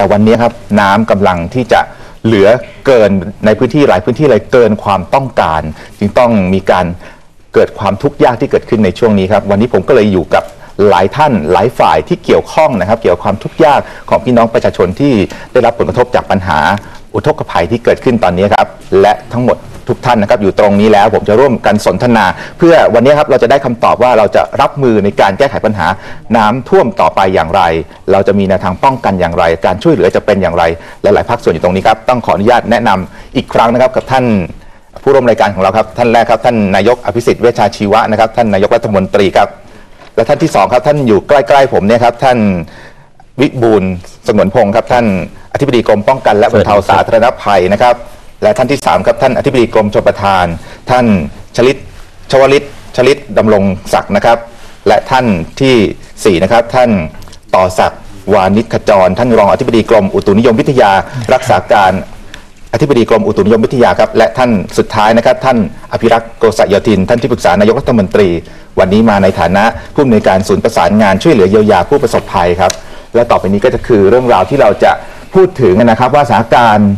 แต่วันนี้ครับน้ำกำลังที่จะเหลือเกินในพื้นที่หลายพื้นที่เลยเกินความต้องการ จึงต้องมีการเกิดความทุกข์ยากที่เกิดขึ้นในช่วงนี้ครับ วันนี้ผมก็เลยอยู่กับหลายท่านหลายฝ่ายที่เกี่ยวข้องนะครับ เกี่ยวกับความทุกข์ยากของพี่น้องประชาชนที่ได้รับผลกระทบจากปัญหา อุทกภัยที่เกิดขึ้นตอนนี้ครับ และทั้งหมดทุกท่านนะครับอยู่ตรงนี้แล้วผมจะร่วมกันสนทนา เพื่อวันนี้ครับเราจะได้คำตอบว่าเราจะรับมือในการแก้ไขปัญหา น้ำท่วมต่อไปอย่างไร เราจะมีแนวทางป้องกันอย่างไร การช่วยเหลือจะเป็นอย่างไรและหลายภาคส่วนอยู่ตรงนี้ครับต้องขออนุญาตแนะนำอีกครั้งนะครับกับท่านผู้ร่วมรายการของเราครับ ท่านแรกครับท่านนายกอภิสิทธิ์เวชชาชีวะนะครับท่านนายกรัฐมนตรีครับ และท่านที่สองครับท่านอยู่ใกล้ๆผมเนี่ยครับท่านวิบูลสงวนพงศ์ครับท่าน ธิบดีกรมป้องกันและบรรเทาสาธารณภัยนะครับ และท่านที่สามครับท่านอธิบดีกรมชลประทาน ท่านชลิตชวลิตชลิตดำรงศักดิ์นะครับ และท่านที่สี่นะครับ ท่านต่อศักดิ์วานิชขจร ท่านรองอธิบดีกรมอุตุนิยมวิทยารักษาการอธิบดีกรมอุตุนิยมวิทยาครับ และท่านสุดท้ายนะครับ ท่านอภิรักษ์โกษยทิน ท่านที่ปรึกษานายกรัฐมนตรี วันนี้มาในฐานะผู้อำนวยการศูนย์ประสานงานช่วยเหลือเยียวยาผู้ประสบภัยครับ และต่อไปนี้ก็จะคือเรื่องราวที่เราจะ พูดถึงนะครับว่าสถานการณ์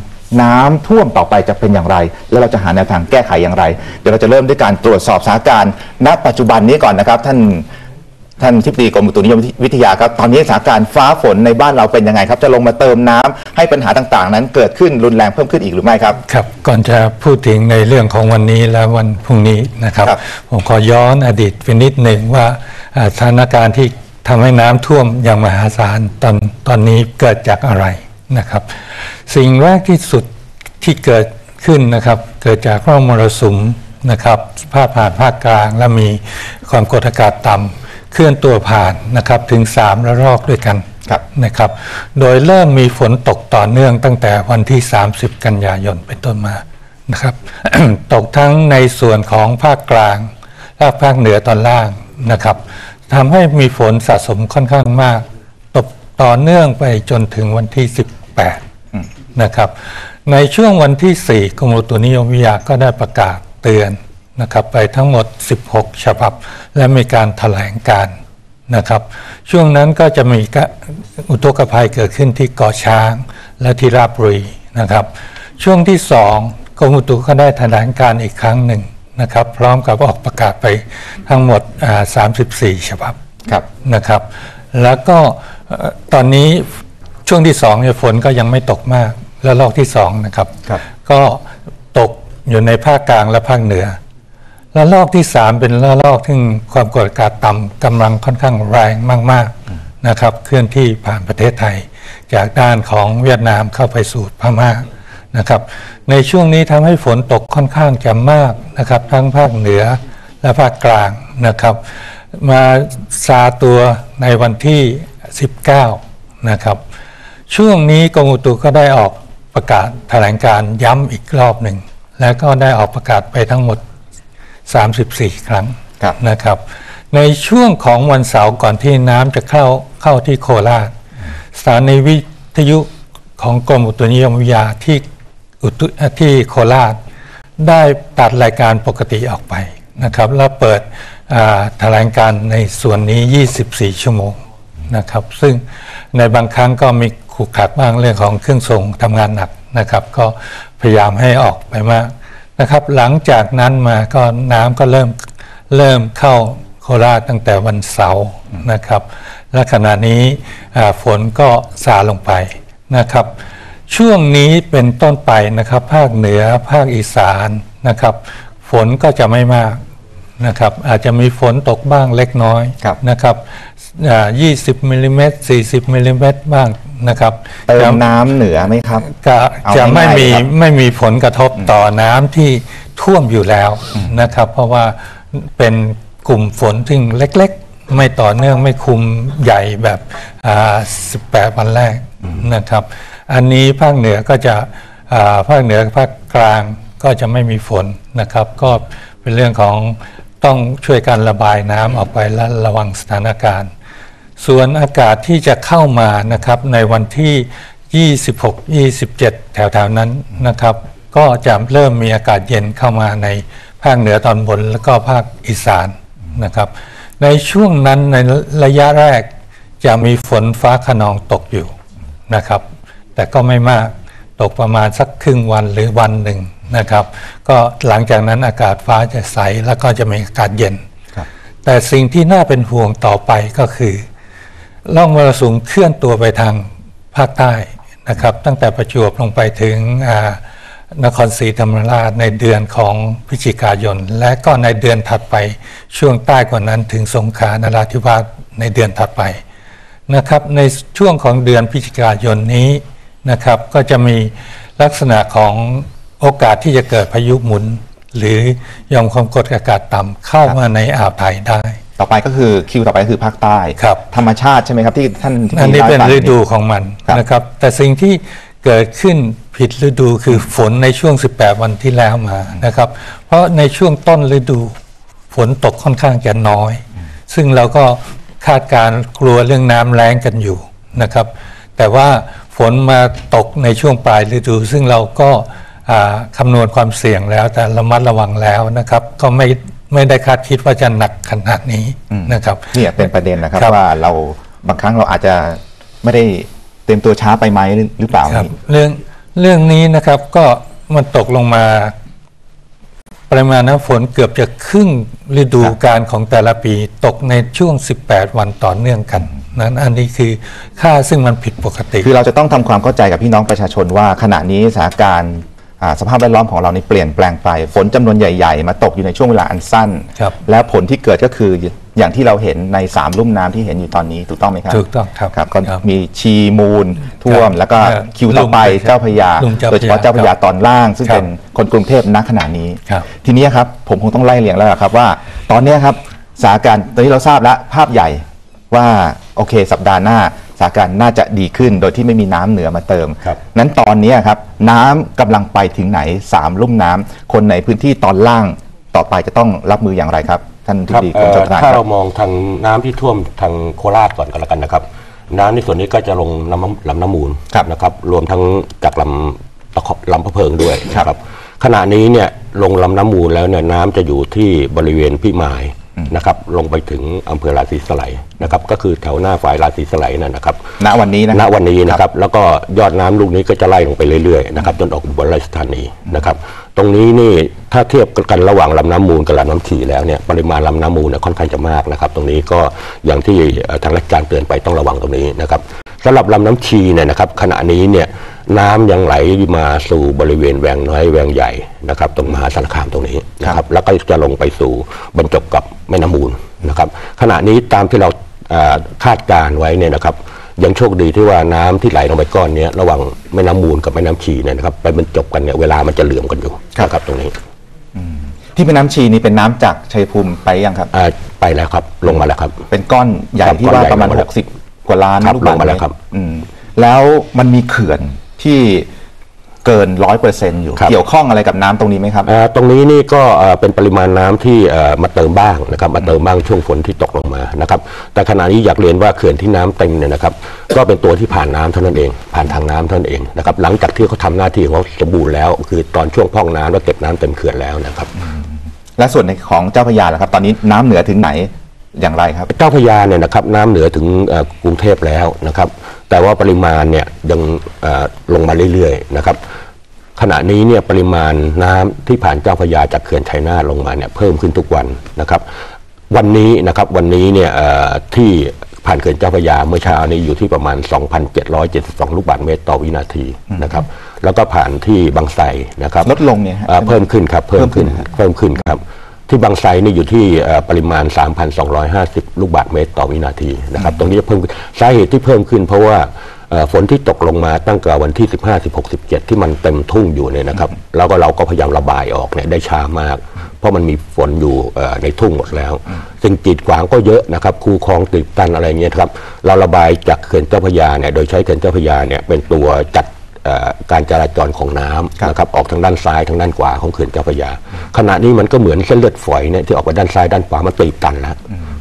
น้ำท่วมต่อไปจะเป็นอย่างไร แล้วเราจะหาแนวทางแก้ไขอย่างไร เดี๋ยวเราจะเริ่มด้วยการตรวจสอบสถานการณ์ณปัจจุบันนี้ก่อนนะครับ ท่านท่านทิบดีกรมอุตุนิยมวิทยาครับตอนนี้สถานการณ์ฟ้าฝนในบ้านเราเป็นยังไงครับ จะลงมาเติมน้ำให้ปัญหาต่างๆ นั้นเกิดขึ้นรุนแรงเพิ่มขึ้นอีกหรือไม่ครับ ครับก่อนจะพูดถึงในเรื่องของวันนี้และวันพรุ่งนี้นะครับ ครับ ผมขอย้อนอดีตไปนิดหนึ่งว่าอ่าสถานการณ์ที่ทำให้น้ำท่วมอย่างมหาศาลตอนตอนนี้เกิดจากอะไร นะครับสิ่งแรกที่สุดที่เกิดขึ้นนะครับเกิดจากร่องมรสุมนะครับพาดผ่านภาคกลาง และมีความกดอากาศต่ำเคลื่อนตัวผ่านนะครับถึง 3 ระลอกด้วยกันครับนะครับ โดยเริ่มมีฝนตกต่อเนื่องตั้งแต่วันที่ 30 กันยายนเป็นต้นมานะครับตกทั้งในส่วนของภาคกลางและภาคเหนือตอนล่างนะครับทำให้มีฝนสะสมค่อนข้างมาก ตกต่อเนื่องไปจนถึงวันที่ 18 นะครับ ในช่วงวันที่ 4กรมอุตุนิยมวิทยาก็ได้ประกาศเตือนนะครับไปทั้งหมด 16 ฉบับ และมีการถแถลงการณ์นะครับ ช่วงนั้นก็จะมีกะอุทกภัยเกิดขึ้นที่เกาะช้างและที่ราชบุรีนะครับ ช่วงที่สองกรมอุตุก็ได้แถลงการณ์อีกครั้งหนึ่งนะครับ พร้อมกับออกประกาศไปทั้งหมดอ่า34 ฉบับครับนะครับ แล้วก็เอ่อตอนนี้ ช่วงที่สองเนี่ยฝนก็ยังไม่ตกมากแล้วลอกที่สองนะครับครับ ก็ตกอยู่ในภาคกลางและภาคเหนือ แล้วลอกที่สามเป็นละลอกที่ความกดอากาศต่ำกำลังค่อนข้างแรงมากๆนะครับ เคลื่อนที่ผ่านประเทศไทย จากด้านของเวียดนามเข้าไปสู่พม่านะครับ ในช่วงนี้ทำให้ฝนตกค่อนข้างจะมากนะครับ ทั้งภาคเหนือและภาคกลางนะครับ มาซาตัวในวันที่ 19 นะครับ ช่วงนี้กรมอุตุก็ได้ออกประกาศแถลงการย้ำอีกรอบหนึ่ง แล้วก็ได้ออกประกาศไปทั้งหมด 34 ครั้งครับนะครับ ในช่วงของวันเสาร์ก่อนที่น้ำจะเข้าเข้าที่โคราชสถานีวิทยุของกรมอุตุนิยมวิทยาที่อุตุที่โคราช ได้ตัดรายการปกติออกไปนะครับ แล้วเปิดอ่าแถลงการในส่วนนี้ 24 ชั่วโมงนะครับ ซึ่งในบางครั้งก็มี ขูกขักบ้างเรื่องของเครื่องส่งทำงานหนักนะครับ ก็พยายามให้ออกไปมากนะครับ หลังจากนั้นมาก็น้ำก็เริ่มเริ่มเข้าโคราชตั้งแต่วันเสาร์นะครับและขณะนี้ฝนก็ซาลงไปนะครับ ช่วงนี้เป็นต้นไปนะครับ ภาคเหนือภาคอีสานนะครับ ฝนก็จะไม่มาก นะครับอาจจะมีฝนตกบ้างเล็กน้อยครับนะครับอ่า20มิลลิเมตร40มิลลิเมตรบ้างนะครับเติจะมน้ำเหนือไหมครับก็เอาจะไม่ง่ายๆมีเลยครับไม่มีผลกระทบต่อน้ำที่ท่วมอยู่แล้วนะครับ เพราะว่าเป็นกลุ่มฝนที่เล็กๆ ไม่ต่อเนื่องไม่คุมใหญ่แบบอ่า18 วันแรกนะครับ อันนี้ภาคเหนือก็จะอ่าภาคเหนือภาคกลางก็จะไม่มีฝนนะครับ ก็เป็นเรื่องของ ต้องช่วยการระบายน้ำออกไปและระวังสถานการณ์ ส่วนอากาศที่จะเข้ามานะครับในวันที่ 26 27 แถวๆนั้นนะครับ ก็จะเริ่มมีอากาศเย็นเข้ามาในภาคเหนือตอนบนแล้วก็ภาคอีสานนะครับ ในช่วงนั้นในระยะแรกจะมีฝนฟ้าขนองตกอยู่นะครับ แต่ก็ไม่มากตกประมาณสักครึ่งวันหรือวันหนึ่ง นะครับก็หลังจากนั้นอากาศฟ้าจะใสแล้วก็จะมีอากาศเย็นครับแต่สิ่งที่น่าเป็นห่วงต่อไปก็คือร่องมรสุมเคลื่อนตัวไปทางภาคใต้นะครับตั้งแต่ประจวบลงไปถึงอ่านครศรีธรรมราชในเดือนของพฤศจิกายน และก็ในเดือนถัดไปช่วงใต้กว่านั้นถึงสงขลานราธิวาสในเดือนถัดไปนะครับในช่วงของเดือนพฤศจิกายนนี้นะครับก็จะมีลักษณะของ โอกาสที่จะเกิดพายุหมุน หรือยอมความกดอากาศต่ำเข้ามาในอ่าวไทยได้ ต่อไปก็คือคิวต่อไปก็คือภาคใต้ครับ ธรรมชาติใช่ไหมครับที่ท่านที่อันนี้ล่าให้เป็นฟังฤดูของมันครับนะครับ แต่สิ่งที่เกิดขึ้นผิดฤดูคือฝนในช่วง 18 วันที่แล้วมานะครับ เพราะในช่วงต้นฤดูฝนตกค่อนข้างจะน้อย ซึ่งเราก็คาดการณ์กลัวเรื่องน้ำแล้งกันอยู่นะครับ แต่ว่าฝนมาตกในช่วงปลายฤดู ซึ่งเราก็อ่า คำนวณความเสี่ยงแล้วแต่ระมัดระวังแล้วนะครับ ก็ไม่ไม่ได้คาดคิดว่าจะหนักขนาดนี้นะครับเนี่ยเป็นประเด็นนะครับครับว่าเราบางครั้งเราอาจจะไม่ได้เตรียมตัวช้าไปไหมหรือเปล่าครับนี่เรื่องเรื่องนี้นะครับก็มันตกลงมาปริมาณน้ำฝนเกือบจะครึ่งฤดูกาลของแต่ละปีตกในช่วง 18 วันต่อเนื่องกันนั้นอันนี้คือค่าซึ่งมันผิดปกติ คือเราจะต้องทำความเข้าใจกับพี่น้องประชาชนว่าขณะนี้สถานการณ์อ่า สภาพแวดล้อมของเรานี่เปลี่ยนแปลงไป ฝนจำนวนใหญ่ ๆ มาตกอยู่ในช่วงเวลาอันสั้นครับแล้วผลที่เกิดก็คืออย่างที่เราเห็นในสามลุ่มน้ำที่เห็นอยู่ตอนนี้ถูกต้องไหมครับถูกต้องครับครับก็ครับมีชีมูลท่วมครับแล้วก็ครับคิวต่อไปลุ่มเจ้าพระยาลุ่มเจ้าโดยเฉพาะพระยาเจ้าพระยาครับตอนล่าง ซึ่งครับเป็นคนกรุงเทพณขณะนี้ครับทีนี้ครับผมคงต้องไล่เรียงแล้วล่ะครับว่า ตอนนี้ครับสถานการณ์ตอนนี้เราทราบแล้วภาพใหญ่ว่าโอเค สัปดาห์หน้า สถานการณ์น่าจะดีขึ้น โดยที่ไม่มีน้ำเหนือมาเติม ครับนั้นตอนนี้ครับน้ำกำลังไปถึงไหนสามลุ่มน้ำคนในพื้นที่ตอนล่างต่อไปจะต้องรับมืออย่างไรครับ ท่านทิครับดีกเอ่รมอชลประทานถ้าครัเราบ มองทางน้ำที่ท่วมทางโคราชก่อนกันแล้วกันนะครับ น้ำในส่วนนี้ก็จะลงลำลำน้ำมูลครับนะครับ รวมทั้งจากลำตะขอลำพะเพิงด้วยครับนะครับ ขณะนี้เนี่ยลงลำน้ำมูลแล้วเนี่ยน้ำจะอยู่ที่บริเวณพิมาย นะครับลงไปถึงอำเภอราศีสไลยนะครับก็คือแถวหน้าฝ่ายราศีสไลยนั่นนะครับณวันนี้นะณวันนี้นะครับแล้วก็ยอดน้ำลูกนี้ก็จะไล่ลงไปเรื่อยๆนะครับจนออกอุบลราชธานีนะครับตรงนี้นี่ถ้าเทียบกันระหว่างลำน้ำมูลกับลำน้ำฉีแล้วเนี่ยปริมาณลำน้ำมูลเนี่ยค่อนข้างจะมากนะครับ ตรงนี้ก็อย่างที่เอ่อทางราชการเตือนไปต้องระวังตรงนี้นะครับสำหรับลำน้ำชีเนี่ยนะครับขณะนี้เนี่ย น้ำยังไหลมาสู่บริเวณแวงน้อยแวงใหญ่นะครับ ตรงมหาสารคามตรงนี้นะครับ แล้วก็จะลงไปสู่บรรจบกับแม่น้ำมูลนะครับ ขณะนี้ตามที่เราเอ่อคาดการณ์ไว้เนี่ยนะครับ ยังโชคดีที่ว่าน้ำที่ไหลลงไปก้อนเนี้ยระหว่างแม่น้ำมูลกับแม่น้ำชีเนี่ยนะครับ ไปบรรจบกันเนี่ยเวลามันจะเหลื่อมกันอยู่นะครับตรงนี้ที่แม่น้ำชีนี่เป็นน้ำจากชัยภูมิไปยังครับอ่าไปแล้วครับ ลงมาแล้วครับ เป็นก้อนใหญ่ครับที่ว่าก้อนใหญ่ประมาณลงมาแล้ว60 กว่าล้านครับลูกบาศลงมาแล้วครับอืมแล้วมันมีเขื่อน ที่เกินร้อยเปอร์เซ็นต์อยู่ครับเกี่ยวข้องอะไรกับน้ำตรงนี้ไหมครับอ่าตรงนี้นี่ก็เอ่อเป็นปริมาณน้ำที่เอ่อมาเติมบ้างนะครับมาเติมบ้างช่วงฝนที่ตกลงมานะครับแต่ขณะนี้อยากเรียนว่าเขื่อนที่น้ำเต็มเนี่ยนะครับก็เป็นตัวที่ผ่านน้ำเท่านั้นเอง ผ่านทางน้ำเท่านั้นเองนะครับหลังจากที่เขาทำหน้าที่ของเขาสมบูรณ์แล้ว คือตอนช่วงพร่องน้ำแล้วเก็บน้ำเต็มเขื่อนแล้วนะครับและส่วนในของเจ้าพระยาล่ะครับ ตอนนี้น้ำเหนือถึงไหนอย่างไรครับ เจ้าพระยาเนี่ยนะครับน้ำเหนือถึงเอ่อกรุงเทพแล้วนะครับ แต่ว่าปริมาณเนี่ยยังเอ่อลงมาเรื่อยๆนะครับขณะนี้เนี่ยปริมาณน้ำที่ผ่านเจ้าพระยาจากเขื่อนชัยนาทลงมาเนี่ยเพิ่มขึ้นทุกวันนะครับ วันนี้นะครับวันนี้เนี่ยเอ่อที่ผ่านเขื่อนเจ้าพระยาเมื่อเช้านี้อยู่ที่ประมาณ 2,772 ลูกบาศก์เมตรต่อวินาทีนะครับแล้วก็ผ่านที่บางไทรนะครับลดลงเนี่ยฮะอ่าเพิ่มขึ้นครับเพิ่มขึ้นเพิ่มขึ้นนะฮะเพิ่มขึ้นครับ ที่บางไทรนี่อยู่ที่ปริมาณ 3,250 ลูกบาศก์เมตรต่อวินาทีนะครับตรงนี้จะเพิ่มสาเหตุที่เพิ่มขึ้น เพราะว่าฝนที่ตกลงมาตั้งแต่วันที่ 15 16 17 ที่มันเต็มทุ่งอยู่เนี่ยนะครับ แล้วก็เราก็พยายามระบายออกเนี่ยได้ช้ามาก เพราะมันมีฝนอยู่ในทุ่งหมดแล้วสิ่งกีดขวางก็เยอะนะครับคูคลองติดตันอะไรเงี้ยครับ เราระบายจากเขื่อนเจ้าพระยาเนี่ยโดยใช้เขื่อนเจ้าพระยาเนี่ยเป็นตัวจัด การจราจรของน้ำนะครับออกทางด้านซ้ายทางด้านขวาของเขื่อนเจ้าพระยา ขณะนี้มันก็เหมือนเส้นเลือดฝอยเนี่ยที่ออกไปด้านซ้ายด้านขวามันตีบตันแล้ว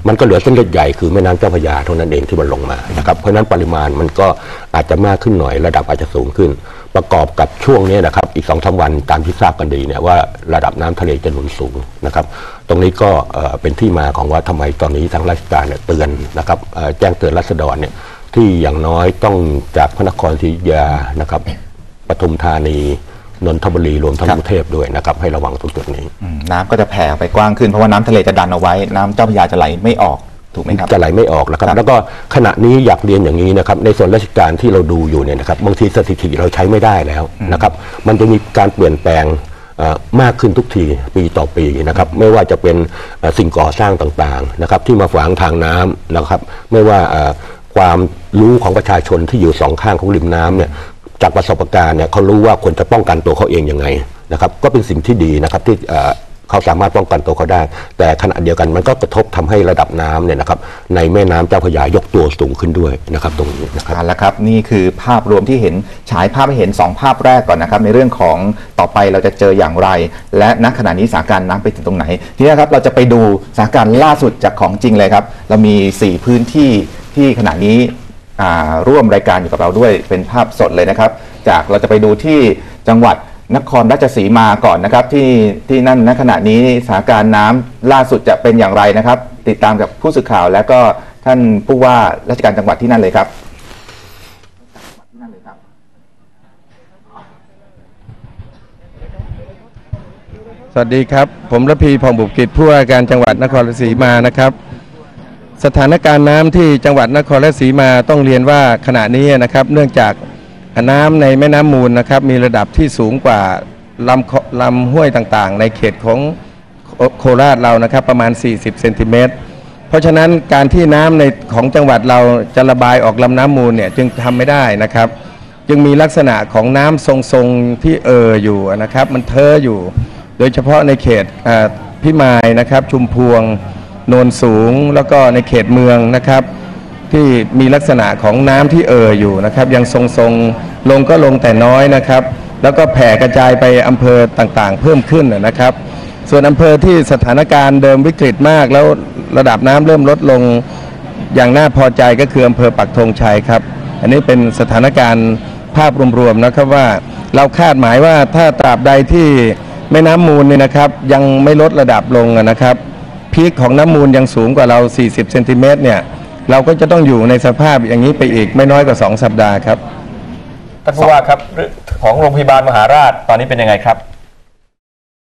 มันก็เหลือเส้นเลือดใหญ่คือแม่น้ำเจ้าพระยาเท่านั้นเองที่มันลงมานะครับเพราะฉะนั้นปริมาณมันก็อาจจะมากขึ้นหน่อยระดับอาจจะสูงขึ้น ประกอบกับช่วงนี้นะครับอีกสองสาวันตามที่ทราบกันดีเนี่ยว่าระดับน้ำทะเลจะหนุนสูงนะครับตรงนี้ก็เอ่อเป็นที่มาของว่าทำไมตอนนี้ทางราชการเนี่ยเตือนนะครับเอ่อแจ้งเตือนรัษฎรเนี่ย ที่อย่างน้อยต้องจากพระนครศรีอยุธยานะครับปทุมธานีนนทบุรีรวมทั้งครับกรุงเทพด้วยนะครับให้ระวังตรงจุดนี้ อืมน้ำก็จะแผ่ไปกว้างขึ้นเพราะว่าน้ำทะเลจะดันเอาไว้ น้ำเจ้าพระยาจะไหลไม่ออกถูกไหมครับ จะไหลไม่ออกนะครับ ครับ แล้วก็ขณะนี้อยากเรียนอย่างนี้นะครับ ในส่วนราชการที่เราดูอยู่เนี่ยนะครับบางทีสถิติเราใช้ไม่ได้แล้วนะครับ มันจะมีการเปลี่ยนแปลงเอ่อมากขึ้นทุกทีปีต่อปีนะครับ ไม่ว่าจะเป็นเอ่อสิ่งก่อสร้างต่างๆนะครับ ที่มาขวางทางน้ำนะครับ ไม่ว่าเอ่อ ความรู้ของประชาชนที่อยู่สองข้างของริมน้ำเนี่ยจากประสบการณ์เนี่ยเขารู้ว่าควรจะป้องกันตัวเขาเองยังไงนะครับก็เป็นสิ่งที่ดีนะครับที่ เขาสามารถป้องกันตัวเขาได้ แต่ขณะเดียวกันมันก็กระทบทำให้ระดับน้ำเนี่ยนะครับในแม่น้ำเจ้าพระยายกตัวสูงขึ้นด้วยนะครับตรงนี้นะครับเอาละครับนี่คือภาพรวมที่เห็นฉายภาพให้เห็น 2 ภาพแรกก่อนนะครับในเรื่องของต่อไปเราจะเจออย่างไร และณขณะนี้สถานการณ์น้ำไปถึงตรงไหน ทีนี้ครับเราจะไปดูสถานการณ์ล่าสุดจากของจริงเลยครับ เรามี 4 พื้นที่ที่ขณะนี้ร่วมรายการอยู่กับเราด้วยเป็นภาพสดเลยนะครับ จากเราจะไปดูที่จังหวัด นครราชสีมาก่อนนะครับ ที่ที่นั่นณขณะนี้สถานการณ์น้ำล่าสุดจะเป็นอย่างไรนะครับ ติดตามกับผู้สื่อข่าว และก็ท่านผู้ว่าราชการจังหวัดที่นั่นเลยครับ สวัสดีครับ ผมระพีผ่องบุกิจผู้ว่าการจังหวัดนครราชสีมานะครับ สถานการณ์น้ำที่จังหวัดนครราชสีมาต้องเรียนว่าขณะนี้นะครับ เนื่องจาก น้ำในแม่น้ำมูลนะครับมีระดับที่สูงกว่าลำลำห้วยต่างๆ ในเขตของโคราชเรานะครับประมาณ 40 เซนติเมตร เพราะฉะนั้นการที่น้ำในของจังหวัดเราจะระบายออกลำน้ำมูลเนี่ยจึงทำไม่ได้นะครับ จึงมีลักษณะของน้ำทรงๆที่เอ่ออยู่นะครับ มันเทอะอยู่ โดยเฉพาะในเขตพิมายนะครับ ชุมพวง โนนสูง แล้วก็ในเขตเมืองนะครับ ที่มีลักษณะของน้ำที่เอ่ออยู่นะครับ ยังทรงๆลงก็ลงแต่น้อยนะครับ แล้วก็แผ่กระจายไปอำเภอต่างๆ เพิ่มขึ้นนะครับ ส่วนอำเภอที่สถานการณ์เดิมวิกฤตมาก แล้วระดับน้ำเริ่มลดลงอย่างน่าพอใจก็คืออำเภอปักธงชัยครับ อันนี้เป็นสถานการณ์ภาพรวมๆนะครับว่าเราคาดหมายว่าถ้าตราบใดที่แม่น้ำมูลเนี่ยนะครับ ยังไม่ลดระดับลงนะครับพีคของน้ำมูลยังสูงกว่าเรา 40เซนติเมตรเนี่ย เราก็จะต้องอยู่ในสภาพอย่างนี้ไปอีกไม่น้อยกว่า 2 สัปดาห์ครับ ท่านผู้ว่าครับเรื่องของโรงพยาบาลมหาราชตอนนี้เป็นยังไงครับ